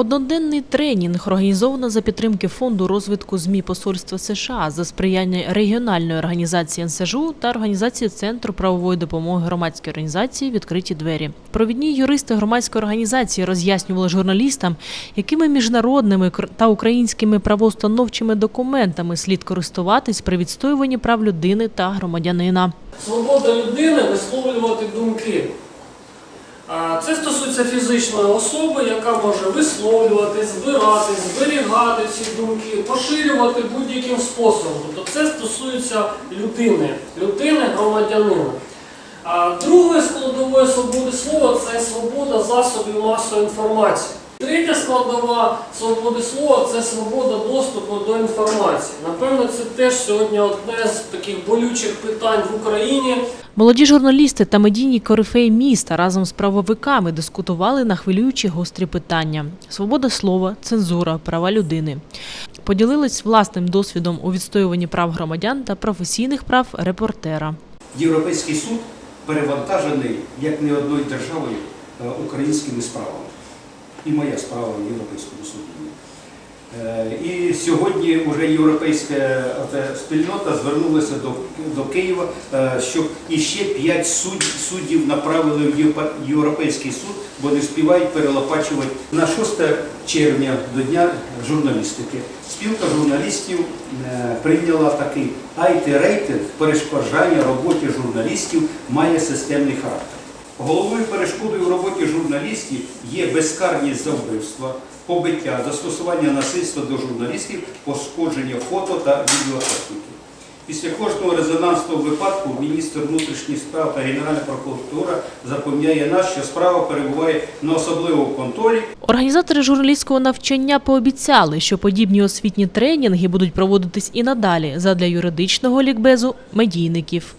Одноденний тренінг організовано за підтримки фонду розвитку ЗМІ Посольства США за сприяння регіональної організації НСЖУ та організації Центру правової допомоги громадській організації Відкриті двері. Провідні юристи громадської організації роз'яснювали журналістам, якими міжнародними та українськими правоустановчими документами слід користуватись при відстоюванні прав людини та громадянина. Свобода людини висловлювати думки. Це стосується фізичної особи, яка може висловлювати, збирати, зберігати ці думки, поширювати будь-яким способом. Тобто це стосується людини, людини громадянина. Другою складовою свободи слова це свобода засобів масової інформації. Третя складова свободи слова це свобода доступу до інформації. Напевно, це теж сьогодні одне з таких болючих питань в Україні. Молоді журналісти та медійні корифеї міста разом з правовиками дискутували на хвилюючі гострі питання: свобода слова, цензура, права людини. Поділились власним досвідом у відстоюванні прав громадян та професійних прав репортера. Європейський суд перевантажений як не одною державою е, українськими справами. І моя справа в Європейському суді. Е, І сьогодні вже європейська спільнота звернулася до, до Києва, е, щоб іще п'ять суддів, суддів направили в Європейський суд, бо не співають перелопачувати. На 6 червня до Дня журналістики спілка журналістів е, прийняла такий IT-рейтинг перешкоджання роботі журналістів має системний характер. Головною перешкодою в роботі журналістів є безкарність за вбивства, побиття, застосування насильства до журналістів, пошкодження фото та відеотехніки. Після кожного резонансного випадку міністр внутрішніх справ та Генеральна прокуратура запевняє нас, що справа перебуває на особливому контролі Організатори журналістського навчання пообіцяли, що подібні освітні тренінги будуть проводитись і надалі задля юридичного лікбезу медійників.